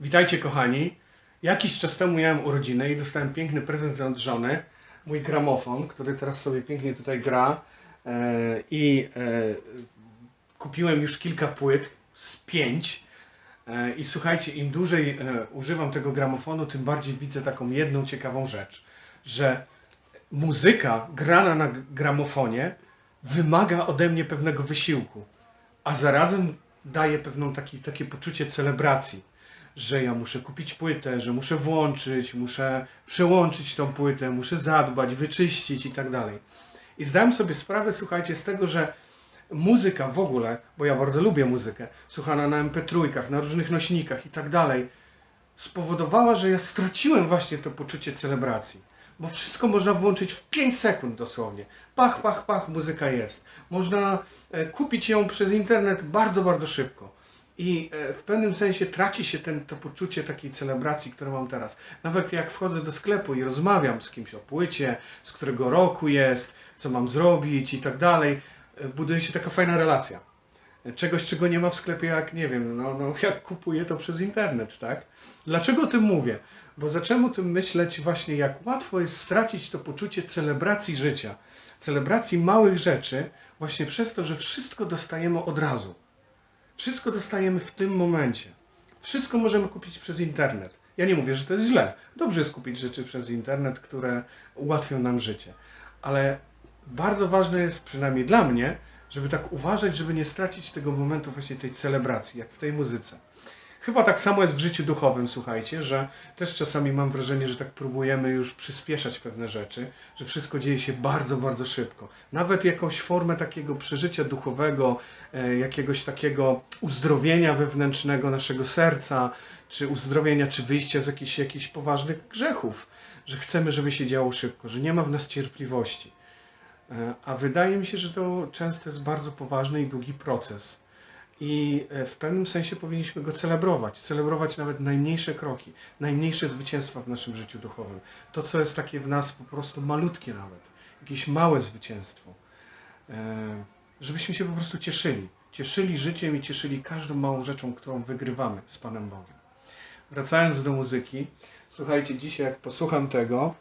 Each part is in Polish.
Witajcie kochani. Jakiś czas temu miałem urodziny i dostałem piękny prezent od żony. Mój gramofon, który teraz sobie pięknie tutaj gra. E, I e, kupiłem już kilka płyt, z pięć. E, I słuchajcie, im dłużej używam tego gramofonu, tym bardziej widzę taką jedną ciekawą rzecz, że muzyka grana na gramofonie wymaga ode mnie pewnego wysiłku, a zarazem daje pewną taki, takie poczucie celebracji, że ja muszę kupić płytę, że muszę włączyć, muszę przełączyć tą płytę, muszę zadbać, wyczyścić i tak dalej. I zdałem sobie sprawę, słuchajcie, z tego, że muzyka w ogóle, bo ja bardzo lubię muzykę, słuchana na MP3, na różnych nośnikach i tak dalej, spowodowała, że ja straciłem właśnie to poczucie celebracji. Bo wszystko można włączyć w 5 sekund dosłownie. Pach, pach, pach, muzyka jest. Można e, kupić ją przez internet bardzo, bardzo szybko. I e, w pewnym sensie traci się ten, to poczucie takiej celebracji, które mam teraz. Nawet jak wchodzę do sklepu i rozmawiam z kimś o płycie, z którego roku jest, co mam zrobić i tak dalej, e, buduje się taka fajna relacja czegoś, czego nie ma w sklepie, jak nie wiem, no, no jak kupuję to przez internet, tak? Dlaczego o tym mówię? Bo zacząłem o tym myśleć właśnie, jak łatwo jest stracić to poczucie celebracji życia, celebracji małych rzeczy, właśnie przez to, że wszystko dostajemy od razu. Wszystko dostajemy w tym momencie. Wszystko możemy kupić przez internet. Ja nie mówię, że to jest źle. Dobrze jest kupić rzeczy przez internet, które ułatwią nam życie. Ale bardzo ważne jest, przynajmniej dla mnie, żeby tak uważać, żeby nie stracić tego momentu właśnie tej celebracji, jak w tej muzyce. Chyba tak samo jest w życiu duchowym, słuchajcie, że też czasami mam wrażenie, że tak próbujemy już przyspieszać pewne rzeczy, że wszystko dzieje się bardzo, bardzo szybko. Nawet jakąś formę takiego przeżycia duchowego, e, jakiegoś takiego uzdrowienia wewnętrznego naszego serca, czy uzdrowienia, czy wyjścia z jakichś, jakichś poważnych grzechów, że chcemy, żeby się działo szybko, że nie ma w nas cierpliwości. E, A wydaje mi się, że to często jest bardzo poważny i długi proces. I e, w pewnym sensie powinniśmy go celebrować. Celebrować nawet najmniejsze kroki, najmniejsze zwycięstwa w naszym życiu duchowym. To, co jest takie w nas po prostu malutkie nawet. Jakieś małe zwycięstwo. E, Żebyśmy się po prostu cieszyli. Cieszyli życiem i cieszyli każdą małą rzeczą, którą wygrywamy z Panem Bogiem. Wracając do muzyki, słuchajcie, dzisiaj jak posłucham tego,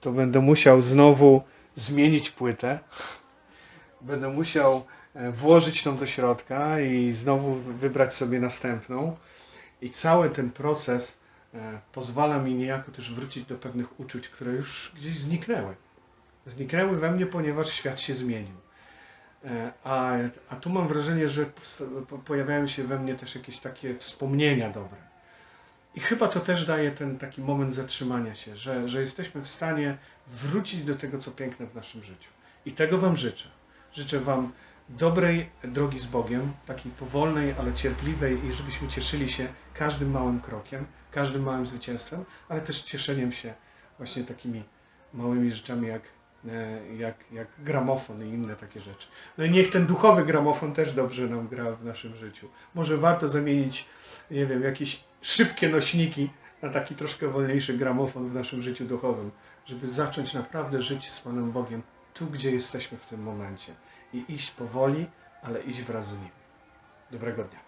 to będę musiał znowu zmienić płytę. Będę musiał włożyć tą do środka i znowu wybrać sobie następną. I cały ten proces e, pozwala mi niejako też wrócić do pewnych uczuć, które już gdzieś zniknęły. Zniknęły we mnie, ponieważ świat się zmienił. E, A, a tu mam wrażenie, że pojawiają się we mnie też jakieś takie wspomnienia dobre. I chyba to też daje ten taki moment zatrzymania się, że, że jesteśmy w stanie wrócić do tego, co piękne w naszym życiu. I tego Wam życzę. Życzę Wam dobrej drogi z Bogiem, takiej powolnej, ale cierpliwej i żebyśmy cieszyli się każdym małym krokiem, każdym małym zwycięstwem, ale też cieszeniem się właśnie takimi małymi rzeczami jak, e, jak, jak gramofon i inne takie rzeczy. No i niech ten duchowy gramofon też dobrze nam gra w naszym życiu. Może warto zamienić, nie wiem, jakieś szybkie nośniki na taki troszkę wolniejszy gramofon w naszym życiu duchowym, żeby zacząć naprawdę żyć z Panem Bogiem tu, gdzie jesteśmy w tym momencie i iść powoli, ale iść wraz z Nim. Dobrego dnia.